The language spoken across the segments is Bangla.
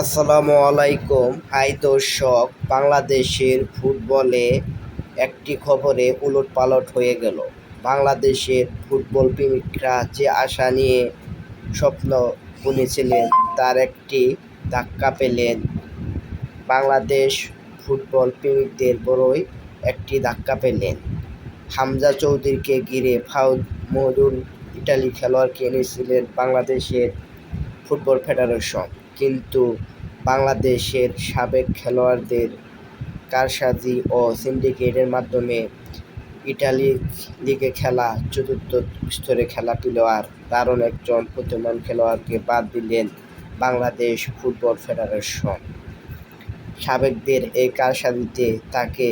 আসসালামু আলাইকুম। হাই দর্শক, বাংলাদেশের ফুটবলে একটি খবরে উলট পালট হয়ে গেল। বাংলাদেশের ফুটবল প্রেমিকরা যে আশা নিয়ে স্বপ্ন বুনেছিলেন, তার একটি ধাক্কা পেলেন। বাংলাদেশ ফুটবল প্রেমিকদের বড়ই একটি ধাক্কা পেলেন। হামজা চৌধুরীকে ঘিরে ফাউদ মহদুল ইটালি খেলোয়াড়কে এনেছিলেন বাংলাদেশের ফুটবল ফেডারেশন। কিন্তু বাংলাদেশের সাবেক খেলোয়াড়দের কারসাজি ও সিন্ডিকেটের মাধ্যমে ইটালি লিগে খেলা চতুর্থ স্তরে খেলা প্লেয়ার দারুণ একজন প্রতিমান খেলোয়াড়কে বাদ দিলেন বাংলাদেশ ফুটবল ফেডারেশন। সাবেকদের এই কারসাজিতে তাকে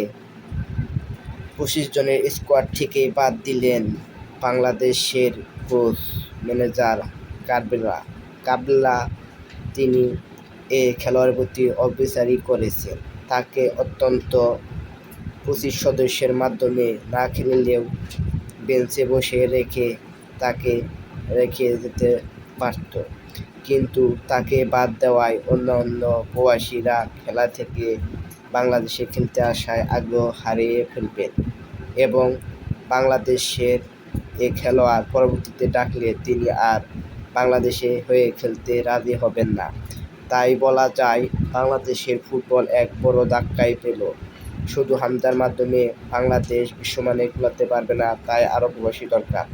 পঁচিশ জনের স্কোয়াড থেকেই বাদ দিলেন বাংলাদেশের কোচ, ম্যানেজার কাবলা কাবলা তিনি এ খেলোয়াড়ের প্রতি অবিচারই করেছেন। তাকে অত্যন্ত পঁচিশ সদস্যের মাধ্যমে না খেললেও বেঞ্চে বসে রেখে তাকে রেখে যেতে পারত। কিন্তু তাকে বাদ দেওয়ায় অন্য অন্য প্রবাসীরা খেলা থেকে বাংলাদেশে খেলতে আসায় আগ্রহ হারিয়ে ফেলবেন এবং বাংলাদেশের এ খেলোয়াড় পরবর্তীতে ডাকলে তিনি আর বাংলাদেশে হয়ে খেলতে রাজি হবেন না। তাই বলা যায়, বাংলাদেশের ফুটবল এক বড় ধাক্কাই পেল। শুধু হামদার মাধ্যমে বাংলাদেশ বিশ্বমানে কুলাতে পারবে না, তাই আরও প্রবাসী দরকার।